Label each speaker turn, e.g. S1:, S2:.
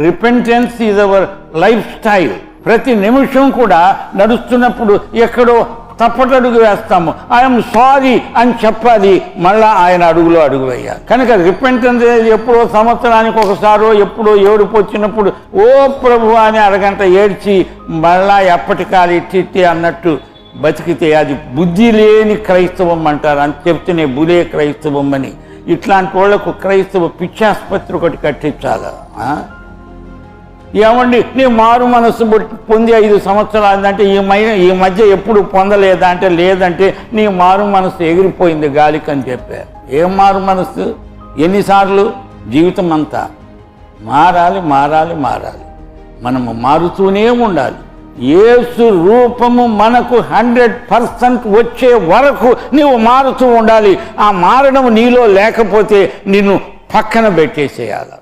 S1: Repentance is our lifestyle ప్రతి నిమిషం కూడా నడుస్తున్నప్పుడు ఎక్కడో తప్పటడుగు వేస్తాము. ఐఎమ్ సారీ అని చెప్పాలి. మళ్ళా ఆయన అడుగులో అడుగు వేయాలి. కనుక రిపెంటెన్స్ ఎప్పుడో సంవత్సరానికి ఒకసారో ఎప్పుడో ఏడుపు వచ్చినప్పుడు ఓ ప్రభు అని అరగంట ఏడ్చి మళ్ళా ఎప్పటికాలి ఇట్టి అన్నట్టు బతికితే అది బుద్ధి లేని క్రైస్తవం అంటారు. అని చెప్తేనే బులే క్రైస్తవం అని. ఇట్లాంటి వాళ్ళకు క్రైస్తవ పిచ్చాసుపత్రి ఒకటి కట్టించాలా. ఏమండి నీ మారు మనస్సు పొంది ఐదు సంవత్సరాలు అంటే ఈ మై ఈ మధ్య ఎప్పుడు పొందలేదా అంటే లేదంటే నీ మారు మనస్సు ఎగిరిపోయింది గాలికి అని చెప్పారు. ఏం మారు మనస్సు? ఎన్నిసార్లు? జీవితం అంతా మారాలి మారాలి మారాలి. మనము మారుతూనే ఉండాలి. ఏసు రూపము మనకు హండ్రెడ్ పర్సెంట్ వచ్చే వరకు నీవు మారుతూ ఉండాలి. ఆ మారడం నీలో లేకపోతే నిన్ను పక్కన పెట్టేసేయాలి.